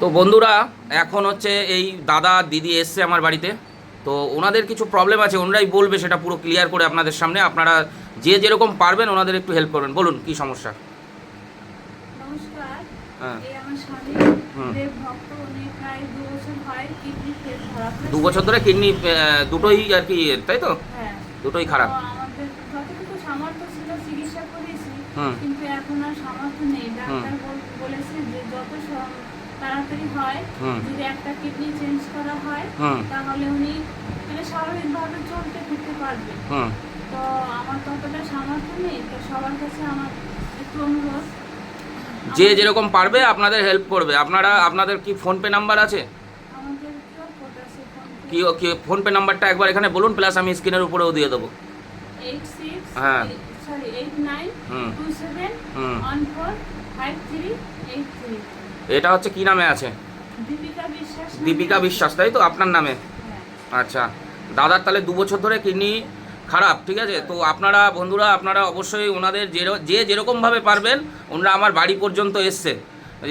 তো বন্ধুরা এখন হচ্ছে এই দাদা দিদি এসছে আমার বাড়িতে। তো ওনাদের কিছু প্রবলেম আছে ওনারাই বলবে সেটা পুরো ক্লিয়ার করে আপনাদের সামনে। আপনারা যে যেরকম পারবেন ওনাদের একটু হেল্প করবেন। বলুন কি সমস্যা? নমস্কার। হ্যাঁ। দু বছর ধরে কিডনি দুটোই আর কি তাই তো? হ্যাঁ। দুটোই খারাপ। কিন্তু এখন আর সামর্থ্য নেই। ডাক্তার বলেছে যে যত তাড়াতাড়ি হয়। যদি একটা কিডনি চেঞ্জ করা হয় তাহলে উনি মানে স্বাভাবিকভাবে চলতে ফিরতে পারবে। হুম। তো আমার ততটা সামর্থ্য নেই তো সবার কাছে আমার একটু অনুরোধ। যে যেরকম পারবে আপনাদের হেল্প করবে। আপনারা আপনাদের কি ফোনপে নাম্বার আছে? কি ফোনপে নাম্বারটা একবার এখানে বলুন প্লাস আমি স্ক্রিনের উপরেও দিয়ে দেবো। এইট সিক্স হ্যাঁ। Sorry eight nine hmm. Two seven hmm. One four five three eight three এটা হচ্ছে কি নামে আছে? দীপিকা বিশ্বাস দীপিকা বিশ্বাস তাই তো? আপনার নামে? হ্যাঁ। আচ্ছা। দাদার তাহলে দু বছর ধরে কিডনি খারাপ ঠিক আছে? তো আপনারা বন্ধুরা আপনারা অবশ্যই ওনাদের যে যে যেরকমভাবে পারবেন ওনারা আমার বাড়ি পর্যন্ত এসছে।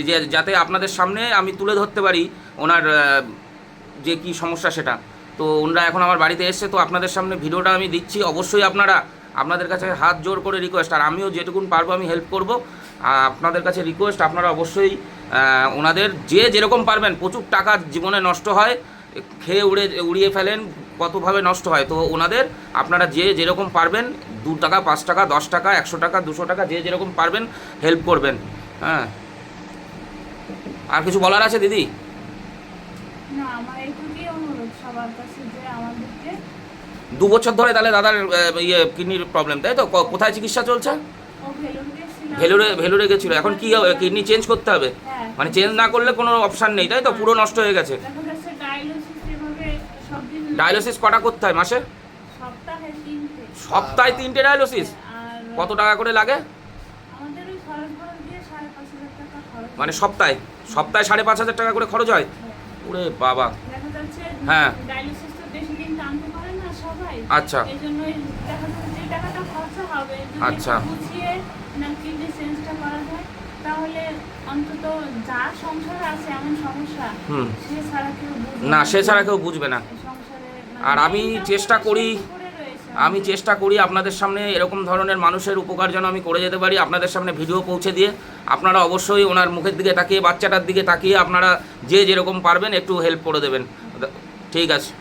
যে যাতে আপনাদের সামনে আমি তুলে ধরতে পারি ওনার যে কি সমস্যা সেটা। তো ওনারা এখন আমার বাড়িতে এসছে, তো আপনাদের সামনে ভিডিওটা আমি দিচ্ছি। অবশ্যই আপনারা আপনাদের কাছে হাত জোর করে রিকোয়েস্ট আর আমিও যেটুকুন পারব আমি হেল্প করব। আপনাদের কাছে রিকোয়েস্ট আপনারা অবশ্যই ওনাদের যে যেরকম পারবেন, প্রচুর টাকা জীবনে নষ্ট হয়, খেয়ে উড়ে, উড়িয়ে ফেলেন, কতভাবে নষ্ট হয়। তো ওনাদের, আপনারা যে যেরকম পারবেন, দু টাকা, পাঁচ টাকা, দশ টাকা, একশো টাকা, দুশো টাকা, যে যেরকম পারবেন হেল্প করবেন। হ্যাঁ। আর কিছু বলার আছে দিদি? না আমার এইটুকুই অনুরোধ সবার কাছে যে আমাদেরকে দু বছর ধরে তাহলে দাদার আহ, ইয়ে কিডনির প্রবলেম তাই তো? ক- কোথায় চিকিৎসা চলছে? ও ভেলুর গেছিলাম। ভেলুরে ভেলুরে গেছিল। এখন কি কিডনি চেঞ্জ করতে হবে? হ্যাঁ। মানে চেঞ্জ না করলে কোনো অপশান নেই তাই তো? পুরো নষ্ট হয়ে গেছে। দেখা যাচ্ছে ডায়ালিসিস এভাবে সব দিন ডায়ালিসিস কটা করতে হয় মাসে? সপ্তাহে তিনটে। সপ্তাহে তিনটে ডায়ালিসিস আর কত টাকা করে লাগে? আমাদের ওই খরচ খরচ দিয়ে সাড়ে পাঁচ হাজার টাকা খরচ মানে সপ্তাহে? সপ্তাহে সাড়ে পাঁচ হাজার টাকা করে খরচ হয়। ওরে বাবা হ্যাঁ। আচ্ছা আচ্ছা। না সে ছাড়া কেউ বুঝবে না মানে আর আমি চেষ্টা করি। আমি চেষ্টা করি আপনাদের সামনে এরকম ধরনের মানুষের উপকার যেন আমি করে যেতে পারি, আপনাদের সামনে ভিডিও পৌঁছে দিয়ে। আপনারা অবশ্যই ওনার মুখের দিকে তাকিয়ে, বাচ্চাটার দিকে তাকিয়ে আপনারা যে যেরকম পারবেন একটু হেল্প করে দেবেন। ঠিক আছে।